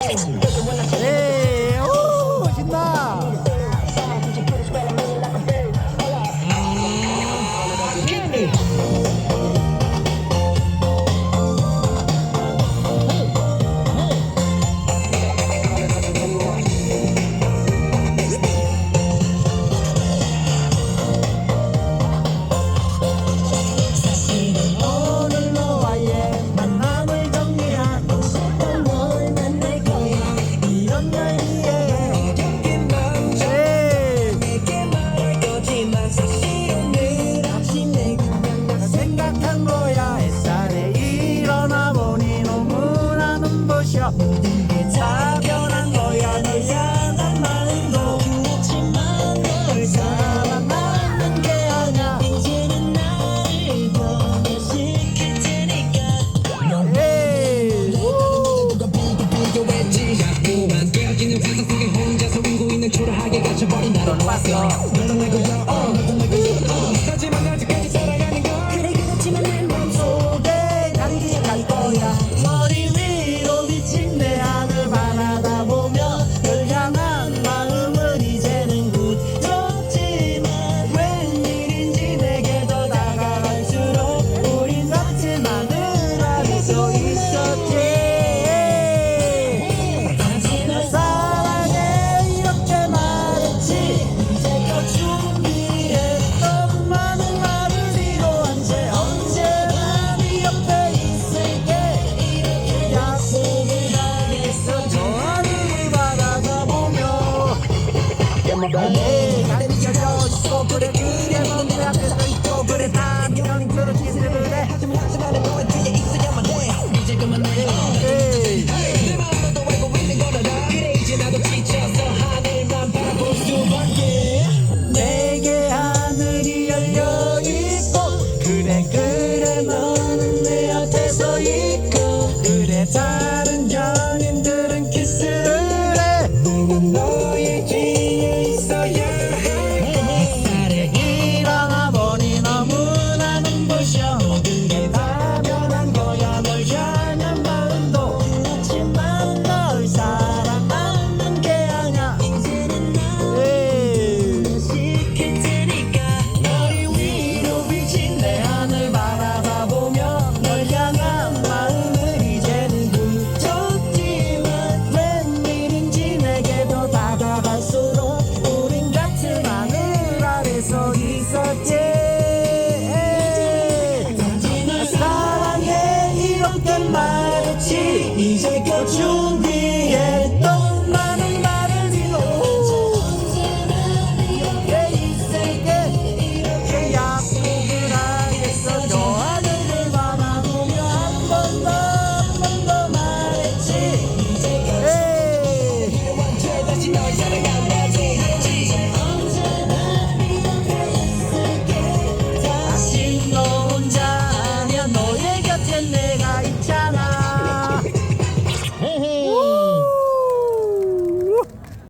Oh. 거야. 햇살에 일어나 보니 너무나 눈부셔. 모든 게다 변한 거야. 널 향한 마음도. 그렇지만 널 사랑하는 게 아냐 이제는 나를 변화시킬 테니까. 예. 누가 보고 비교했지 자꾸만 깨어지는 환상 속에 혼자서 울고 있는 초라하게 갇혀버린 봤어. 너도 내 거야 가슴이 열려있고 그래 그래 넌내 앞에서 있고 그래 다 너는 그런 짓을 그래 하지만 하지만은 너의 뒤에 있어야만 해 이제 그만해 내 마음도 알고 있는 거라 그래 이제 나도 지쳐서 하늘만 바라볼 수밖에 내게 하늘이 열려있고 그래 그래 너는 내 앞에서 있고 그래 다 我求